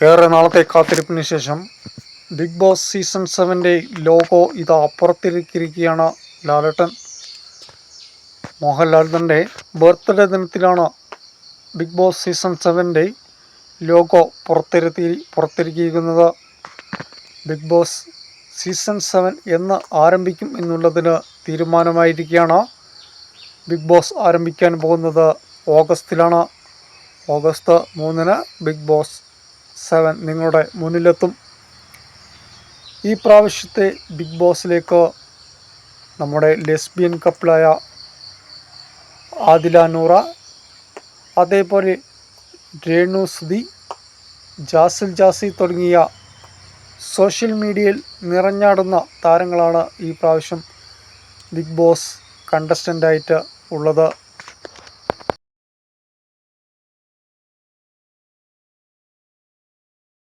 ഏറെ നാളത്തെ കാത്തിരിപ്പിന് ശേഷം ബിഗ് ബോസ് സീസൺ സെവന്റെ ലോഗോ ഇതാ ലാലട്ടൻ ലാലേട്ടൻ. മോഹൻലാലിന്റെ ബർത്ത്ഡേ ദിനത്തിലാണ് ബിഗ് ബോസ് സീസൺ സെവന്റെ ലോഗോ പുറത്തിരുത്തി പുറത്തിരിക്കുന്നത് ബിഗ് ബോസ് സീസൺ സെവൻ എന്ന് ആരംഭിക്കും എന്നുള്ളതിന് തീരുമാനമായിരിക്കുകയാണ് ബിഗ് ബോസ് ആരംഭിക്കാൻ പോകുന്നത് ഓഗസ്റ്റിലാണ്. ഓഗസ്റ്റ് മൂന്നിന് ബിഗ് ബോസ് സെവൻ നിങ്ങളുടെ മുന്നിലെത്തും. ഈ പ്രാവശ്യത്തെ ബിഗ് ബോസിലേക്ക് നമ്മുടെ ലെസ്ബിയൻ കപ്പിളായ ആദില നൂറ അതേപോലെ രേണു സുധി ജാസിൽ ജാസി തുടങ്ങിയ സോഷ്യൽ മീഡിയയിൽ നിറഞ്ഞാടുന്ന താരങ്ങളാണ് ഈ പ്രാവശ്യം ബിഗ് ബോസ് കണ്ടസ്റ്റന്റായിട്ട് ഉള്ളത്.